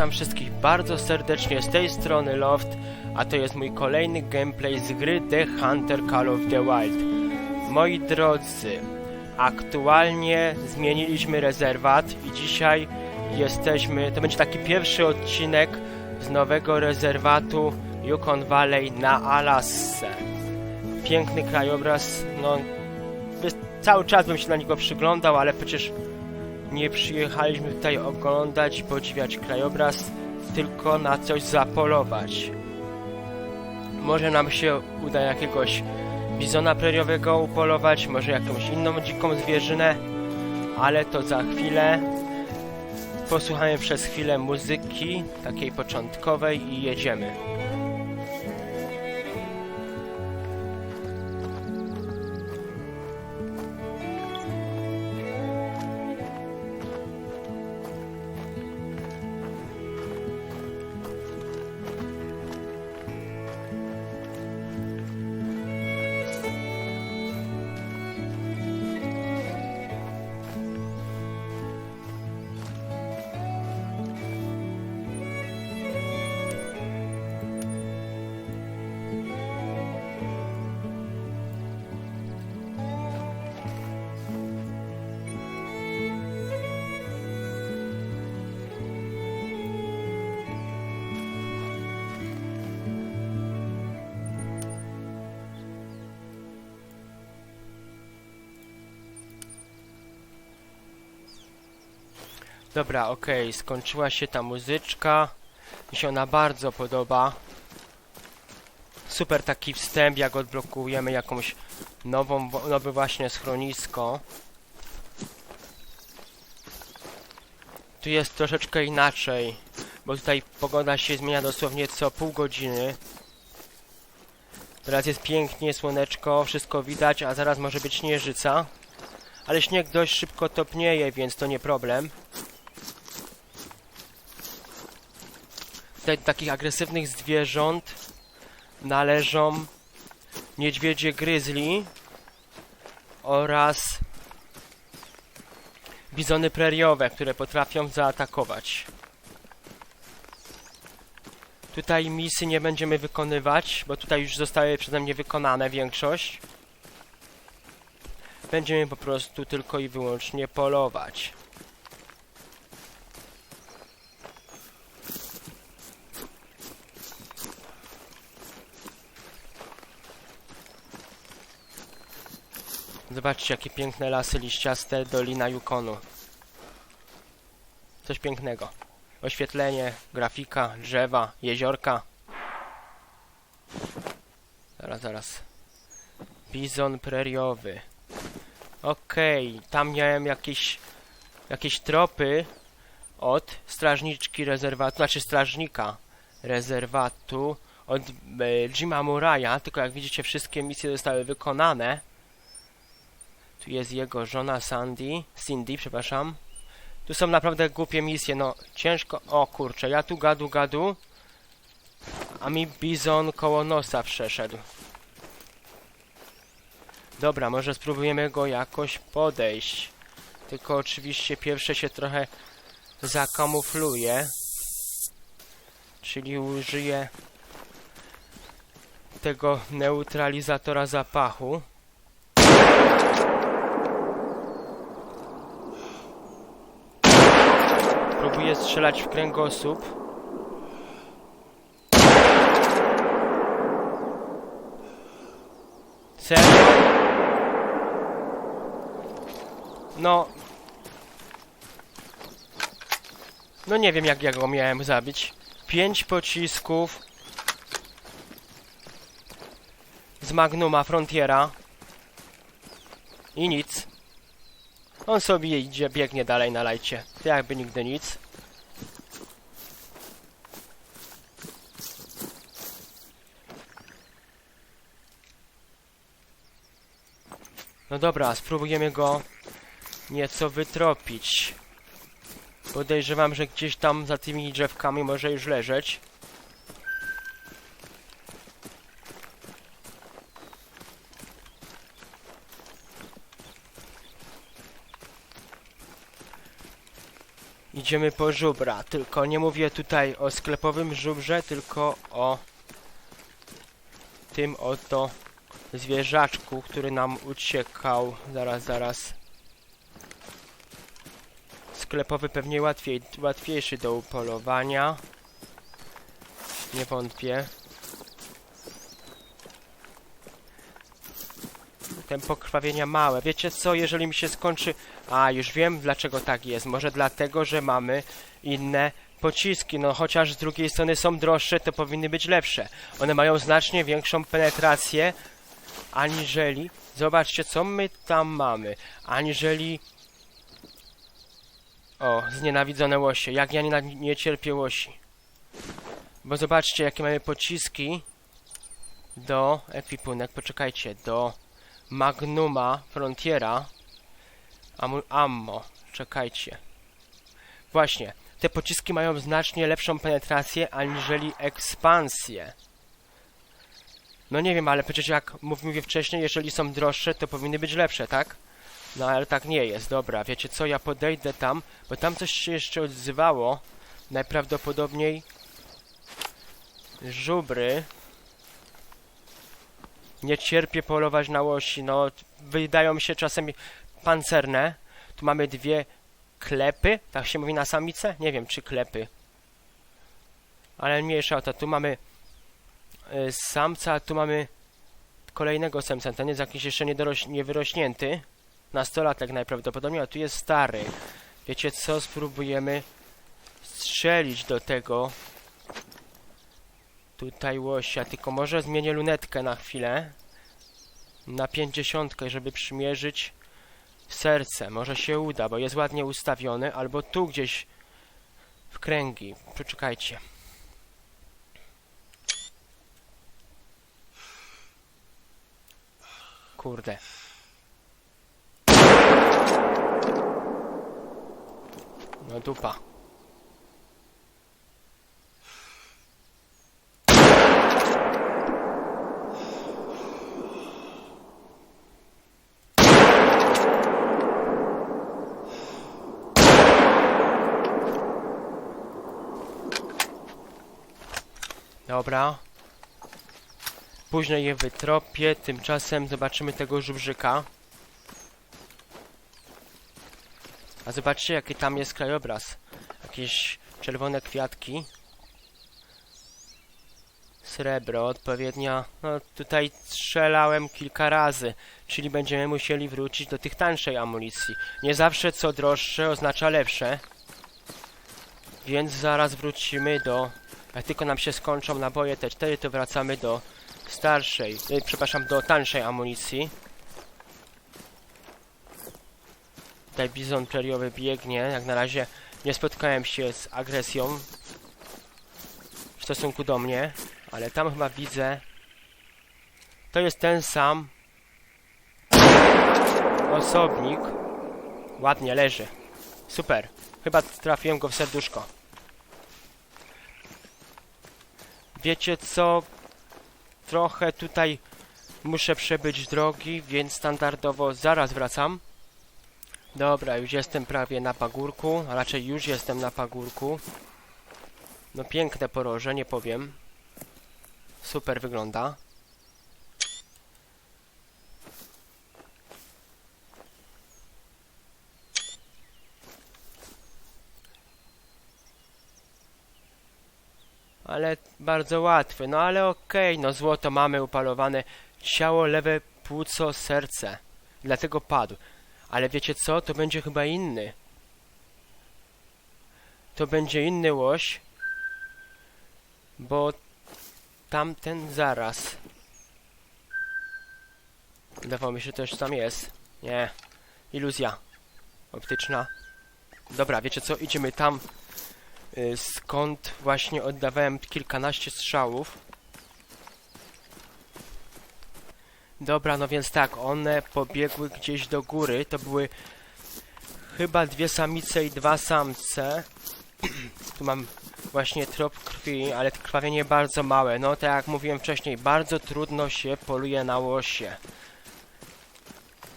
Witam wszystkich bardzo serdecznie z tej strony Loft, a to jest mój kolejny gameplay z gry The Hunter Call of the Wild. Moi drodzy, aktualnie zmieniliśmy rezerwat i dzisiaj jesteśmy, to będzie taki pierwszy odcinek z nowego rezerwatu Yukon Valley na Alasce. Piękny krajobraz, no cały czas bym się na niego przyglądał, ale przecież nie przyjechaliśmy tutaj oglądać podziwiać krajobraz, tylko na coś zapolować. Może nam się uda jakiegoś bizona preriowego upolować, może jakąś inną dziką zwierzynę, ale to za chwilę. Posłuchamy przez chwilę muzyki, takiej początkowej i jedziemy. Dobra, okej, skończyła się ta muzyczka. Mi się ona bardzo podoba. Super taki wstęp, jak odblokujemy jakąś nową, nowe właśnie schronisko. Tu jest troszeczkę inaczej, bo tutaj pogoda się zmienia dosłownie co pół godziny. Teraz jest pięknie, słoneczko, wszystko widać, a zaraz może być śnieżyca. Ale śnieg dość szybko topnieje, więc to nie problem. Do takich agresywnych zwierząt należą niedźwiedzie gryzli oraz bizony preriowe, które potrafią zaatakować. Tutaj misji nie będziemy wykonywać, bo tutaj już zostały przeze mnie wykonane większość. Będziemy po prostu tylko i wyłącznie polować. Zobaczcie, jakie piękne lasy liściaste Dolina Yukonu. Coś pięknego. Oświetlenie, grafika, drzewa, jeziorka. Zaraz, zaraz. Bizon preriowy. Okej, tam miałem jakieś, jakieś tropy od strażniczki rezerwatu, znaczy strażnika rezerwatu, od e, Jima Muraya, tylko jak widzicie wszystkie misje zostały wykonane. Tu jest jego żona Sandy, Cindy, przepraszam. Tu są naprawdę głupie misje, no ciężko, o kurczę, ja tu gadu gadu, a mi bizon koło nosa przeszedł. Dobra, może spróbujemy go jakoś podejść. Tylko oczywiście pierwsze się trochę zakamufluje. Czyli użyję tego neutralizatora zapachu. Próbuję strzelać w kręgosłup. Serio? No. No nie wiem jak ja go miałem zabić. Pięć pocisków. Z Magnuma Frontiera. I nic. On sobie idzie, biegnie dalej na lajcie. To jakby nigdy nic. No dobra, spróbujemy go nieco wytropić. Podejrzewam, że gdzieś tam za tymi drzewkami może już leżeć. Idziemy po żubra, tylko nie mówię tutaj o sklepowym żubrze, tylko o tym oto zwierzaczku, który nam uciekał. Zaraz, zaraz. Sklepowy pewnie łatwiej, łatwiejszy do upolowania. Nie wątpię. Tempo krwawienia małe. Wiecie co, jeżeli mi się skończy... A, już wiem dlaczego tak jest. Może dlatego, że mamy inne pociski. No chociaż z drugiej strony są droższe, to powinny być lepsze. One mają znacznie większą penetrację aniżeli... Zobaczcie, co my tam mamy. Aniżeli... O, znienawidzone łosie. Jak ja nie, nie cierpię łosi. Bo zobaczcie, jakie mamy pociski do ekwipunek. Poczekajcie, do Magnuma Frontiera. Ammo. Czekajcie. Właśnie. Te pociski mają znacznie lepszą penetrację aniżeli ekspansję. No nie wiem, ale przecież jak mów- mówię wcześniej, jeżeli są droższe, to powinny być lepsze, tak? No ale tak nie jest. Dobra, wiecie co? Ja podejdę tam, bo tam coś się jeszcze odzywało. Najprawdopodobniej żubry. Nie cierpię polować na łosi. No, wydają mi się czasem pancerne. Tu mamy dwie klepy. Tak się mówi na samice? Nie wiem, czy klepy. Ale mniejsza o to. Tu mamy samca, a tu mamy kolejnego samca. Ten jest jakiś jeszcze niewyrośnięty. Nastolatek najprawdopodobniej, a tu jest stary. Wiecie co? Spróbujemy strzelić do tego tutaj łosia, tylko może zmienię lunetkę na chwilę na 50, żeby przymierzyć serce. Może się uda, bo jest ładnie ustawiony, albo tu gdzieś w kręgi. Poczekajcie. Kurde. No dupa. Dobra. Później je wytropię, tymczasem zobaczymy tego żubrzyka. A zobaczcie jaki tam jest krajobraz. Jakieś czerwone kwiatki. Srebro, odpowiednia. No tutaj strzelałem kilka razy, czyli będziemy musieli wrócić do tych tańszej amunicji. Nie zawsze co droższe oznacza lepsze. Więc zaraz wrócimy do... Jak tylko nam się skończą naboje te 4, to wracamy do starszej, e, przepraszam, do tańszej amunicji. Tutaj bizon preriowy biegnie. Jak na razie nie spotkałem się z agresją w stosunku do mnie, ale tam chyba widzę. To jest ten sam osobnik. Ładnie leży. Super. Chyba trafiłem go w serduszko. Wiecie co? Trochę tutaj muszę przebyć drogi, więc standardowo zaraz wracam. Dobra, już jestem prawie na pagórku, a raczej już jestem na pagórku. No piękne poroże, nie powiem. Super wygląda. Ale bardzo łatwy, no ale okej, no złoto mamy upalowane. Ciało, lewe płuco, serce. Dlatego padł. Ale wiecie co? To będzie chyba inny. To będzie inny łoś. Bo tamten zaraz. Wydawało mi się, już tam jest. Nie. Iluzja. Optyczna. Dobra, wiecie co? Idziemy tam, skąd właśnie oddawałem kilkanaście strzałów. Dobra, no więc tak, one pobiegły gdzieś do góry. To były chyba dwie samice i dwa samce. tu mam właśnie trop krwi, ale krwawienie bardzo małe. No tak jak mówiłem wcześniej, bardzo trudno się poluje na łosie.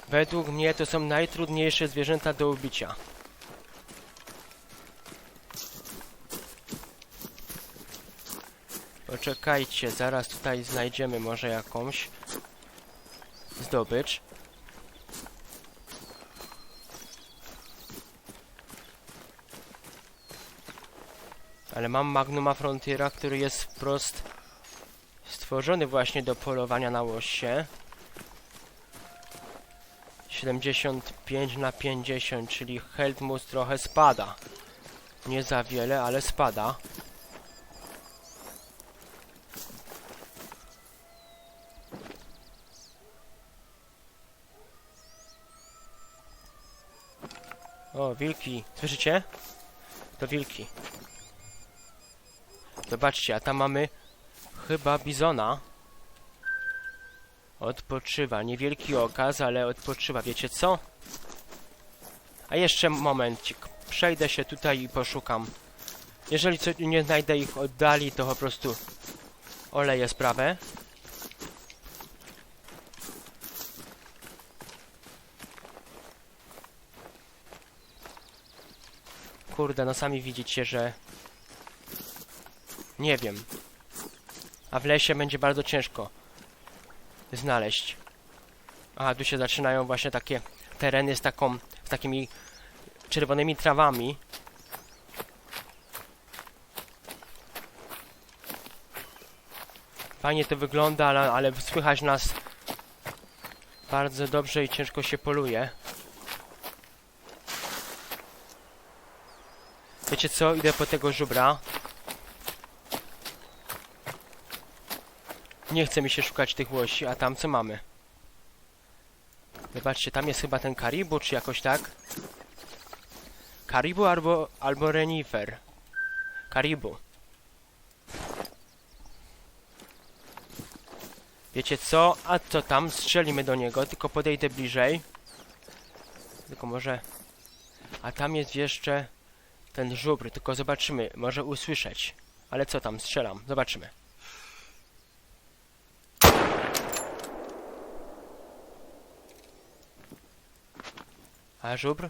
Według mnie to są najtrudniejsze zwierzęta do ubicia. Poczekajcie, zaraz tutaj znajdziemy może jakąś zdobycz. Ale mam Magnuma Frontiera, który jest wprost stworzony właśnie do polowania na łosie. 75 na 50, czyli health trochę spada. Nie za wiele, ale spada. O, wilki. Słyszycie? To wilki. Zobaczcie, a tam mamy chyba bizona. Odpoczywa. Niewielki okaz, ale odpoczywa. Wiecie co? A jeszcze momencik. Przejdę się tutaj i poszukam. Jeżeli co, nie znajdę ich oddali, to po prostu oleję sprawę. Kurde, no sami widzicie, że... Nie wiem. A w lesie będzie bardzo ciężko znaleźć. A tu się zaczynają właśnie takie tereny z taką, z takimi czerwonymi trawami. Fajnie to wygląda, ale, ale słychać nas bardzo dobrze i ciężko się poluje. Wiecie co? Idę po tego żubra. Nie chce mi się szukać tych łosi, a tam co mamy? Zobaczcie, tam jest chyba ten karibu, czy jakoś tak? Karibu albo, albo renifer. Karibu. Wiecie co? A co tam? Strzelimy do niego, tylko podejdę bliżej. Tylko może... A tam jest jeszcze ten żubr, tylko zobaczymy, może usłyszeć. Ale co tam? Strzelam, zobaczymy. A żubr?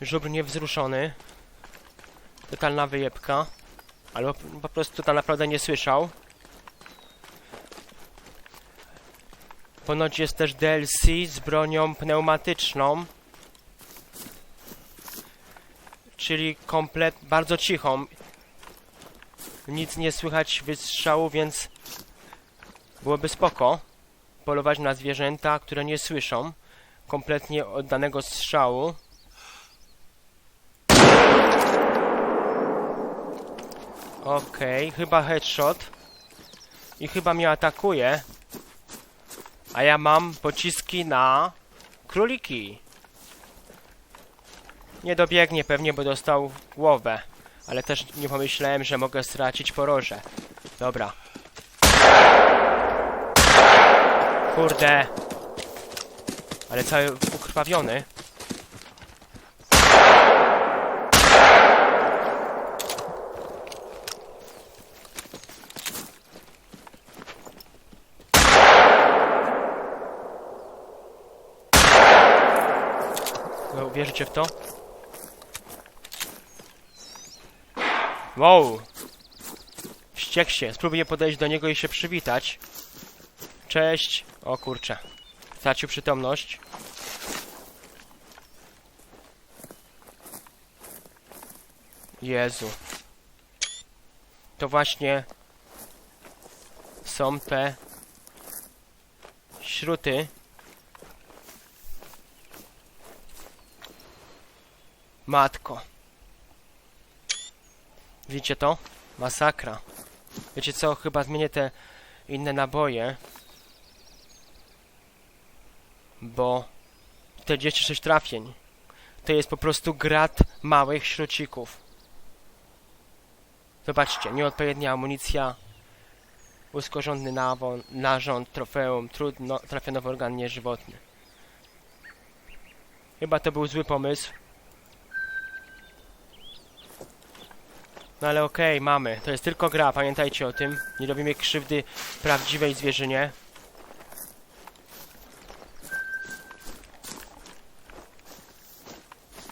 Żubr niewzruszony. Totalna wyjebka. Albo po prostu tak naprawdę nie słyszał. Ponoć jest też DLC z bronią pneumatyczną. Czyli komplet... bardzo cichą. Nic nie słychać wystrzału, więc... Byłoby spoko. Polować na zwierzęta, które nie słyszą kompletnie oddanego strzału. Okej, chyba headshot. I chyba mnie atakuje. A ja mam pociski na króliki. Nie dobiegnie pewnie, bo dostał głowę. Ale też nie pomyślałem, że mogę stracić poroże. Dobra. Kurde. Ale cały ukrwawiony. Wierzycie w to? Wow! Wściekł się. Spróbuję podejść do niego i się przywitać. Cześć. O kurczę. Stracił przytomność. Jezu. To właśnie są te śruty. Matko. Widzicie to? Masakra. Wiecie co? Chyba zmienię te inne naboje. Bo 46 trafień. To jest po prostu grat małych śrucików. Zobaczcie, nieodpowiednia amunicja, uskorzony nawon, narząd, trofeum, trudno trafionowy organ nieżywotny. Chyba to był zły pomysł. No ale okej, mamy. To jest tylko gra, pamiętajcie o tym. Nie robimy krzywdy prawdziwej zwierzynie.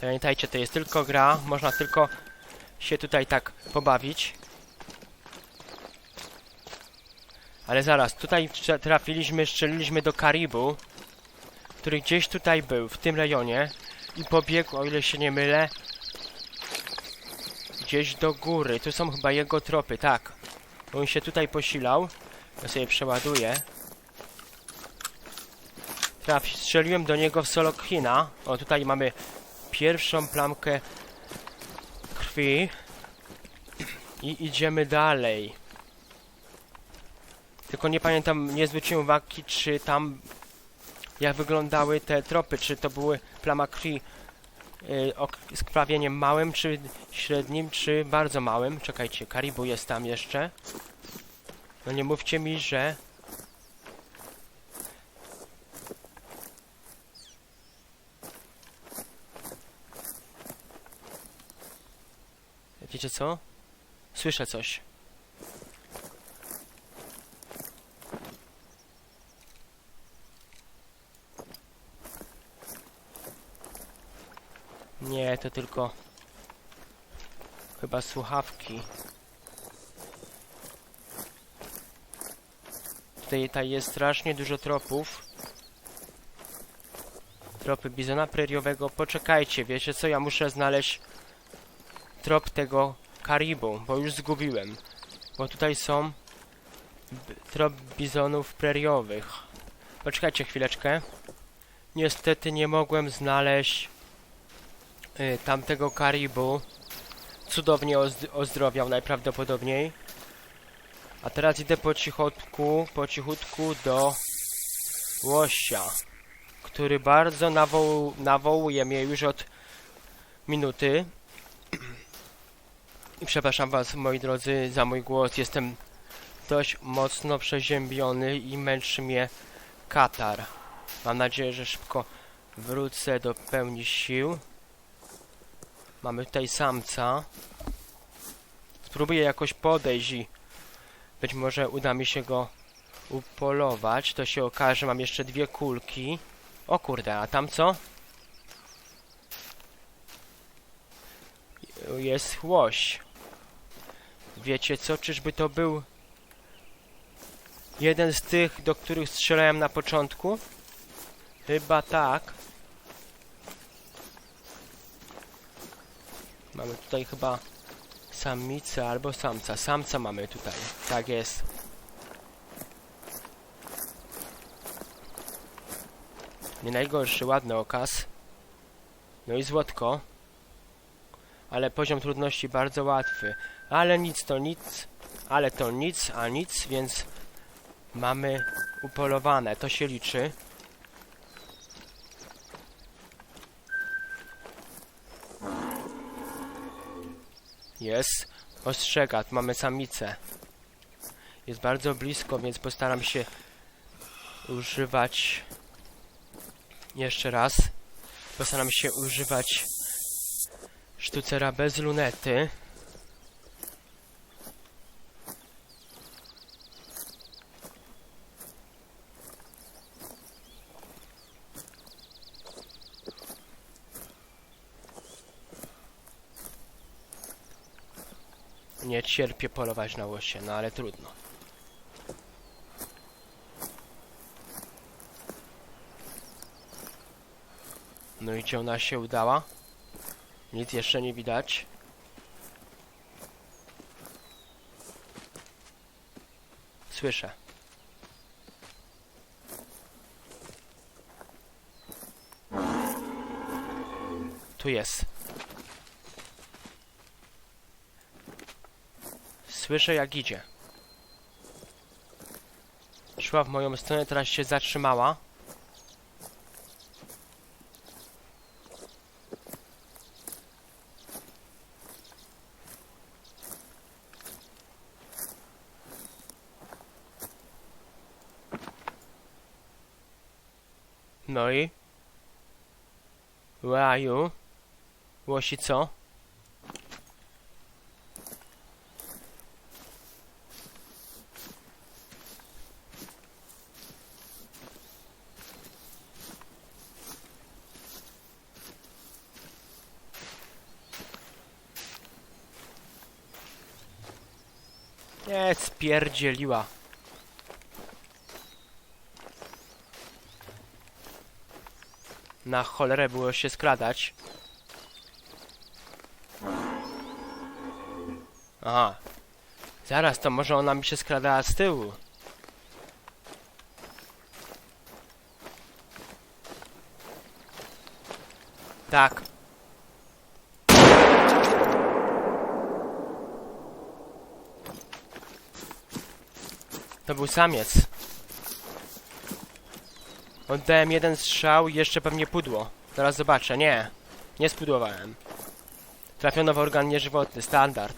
Pamiętajcie, to jest tylko gra, można tylko się tutaj tak pobawić. Ale zaraz, tutaj trafiliśmy, strzeliliśmy do Karibu, który gdzieś tutaj był, w tym rejonie i pobiegł, o ile się nie mylę, gdzieś do góry. Tu są chyba jego tropy, tak. On się tutaj posilał. Ja sobie przeładuję. Traf, strzeliłem do niego w Solokina. O, tutaj mamy pierwszą plamkę krwi. I idziemy dalej. Tylko nie pamiętam, nie zwróciłem uwagi, czy tam jak wyglądały te tropy, czy to były plama krwi o k- skrwawieniem małym, czy średnim, czy bardzo małym. Czekajcie, Karibu jest tam jeszcze. No nie mówcie mi, że... Wiecie co? Słyszę coś. Nie, to tylko chyba słuchawki. Tutaj, tutaj jest strasznie dużo tropów. Tropy bizona preriowego. Poczekajcie, wiecie co? Ja muszę znaleźć trop tego karibu, bo już zgubiłem. Bo tutaj są trop bizonów preriowych. Poczekajcie chwileczkę. Niestety nie mogłem znaleźć y, tamtego karibu. Cudownie ozd- ozdrowiał najprawdopodobniej. A teraz idę po cichutku, po cichutku do łosia, który bardzo nawoł nawołuje mnie już od minuty. I przepraszam was, moi drodzy, za mój głos. Jestem dość mocno przeziębiony i męczy mnie katar. Mam nadzieję, że szybko wrócę do pełni sił. Mamy tutaj samca. Spróbuję jakoś podejść i być może uda mi się go upolować. To się okaże, mam jeszcze dwie kulki. O kurde, a tam co? Jest łoś. Wiecie co, czyżby to był jeden z tych, do których strzelałem na początku? Chyba tak. Mamy tutaj chyba samicę albo samca. Samca mamy tutaj. Tak jest. Nie najgorszy, ładny okaz. No i złotko. Ale poziom trudności bardzo łatwy. Ale nic to nic. Ale to nic, a nic, więc mamy upolowane. To się liczy. Jest. Ostrzega, tu mamy samicę. Jest bardzo blisko, więc postaram się używać jeszcze raz. Postaram się używać sztucera bez lunety. Nie cierpię polować na łosie, no ale trudno. No i czy ona się udała? Nic jeszcze nie widać. Słyszę. Tu jest. Słyszę jak idzie. Szła w moją stronę, teraz się zatrzymała. No i? Where are you? Łosi co? Nie, spierdzieliła. Na cholerę było się skradać. Aha. Zaraz, to może ona mi się skradała z tyłu. Tak, To był samiec. Oddałem jeden strzał i jeszcze pewnie pudło. Zaraz zobaczę. Nie. Nie spudłowałem. Trafiono w organ nieżywotny. Standard.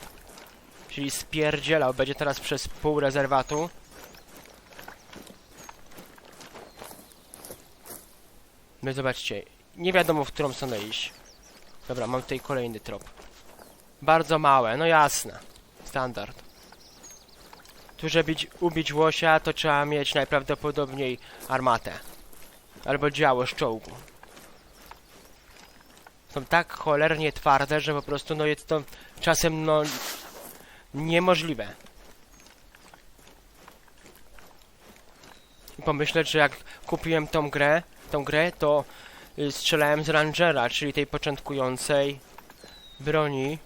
Czyli spierdzielał. Będzie teraz przez pół rezerwatu. No zobaczcie. Nie wiadomo, w którą stronę iść. Dobra, mam tutaj kolejny trop. Bardzo małe. No jasne. Standard. Tu, żeby ubić łosia, to trzeba mieć najprawdopodobniej armatę. Albo działo z czołgu. Są tak cholernie twarde, że po prostu no jest to czasem no niemożliwe. I pomyśleć, że jak kupiłem tą grę, tą grę, to y, strzelałem z Rangera, czyli tej początkującej broni,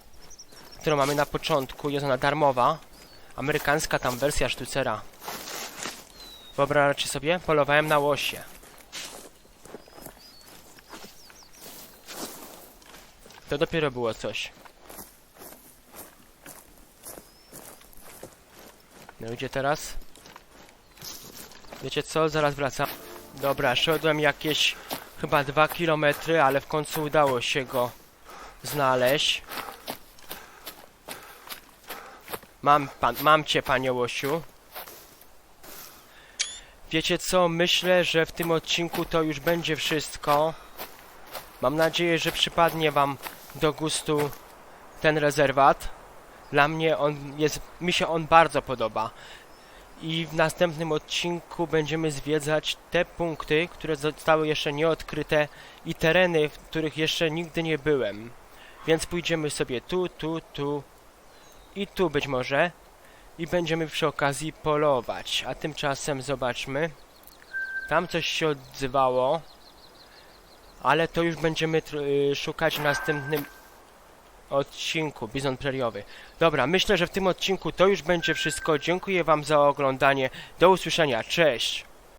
którą mamy na początku, jest ona darmowa. Amerykańska tam wersja sztucera. Wyobraźcie sobie, polowałem na łosie. To dopiero było coś. No gdzie teraz? Wiecie co? Zaraz wracam. Dobra, szedłem jakieś chyba dwa kilometry, ale w końcu udało się go znaleźć. Mam, pan, mam cię, panie Łosiu. Wiecie co? Myślę, że w tym odcinku to już będzie wszystko. Mam nadzieję, że przypadnie wam do gustu ten rezerwat. Dla mnie on jest, mi się on bardzo podoba. I w następnym odcinku będziemy zwiedzać te punkty, które zostały jeszcze nieodkryte i tereny, w których jeszcze nigdy nie byłem. Więc pójdziemy sobie tu, tu, tu i tu być może. I będziemy przy okazji polować. A tymczasem zobaczmy. Tam coś się odzywało. Ale to już będziemy y, szukać w następnym odcinku. Bizon preriowy. Dobra, myślę, że w tym odcinku to już będzie wszystko. Dziękuję Wam za oglądanie. Do usłyszenia. Cześć!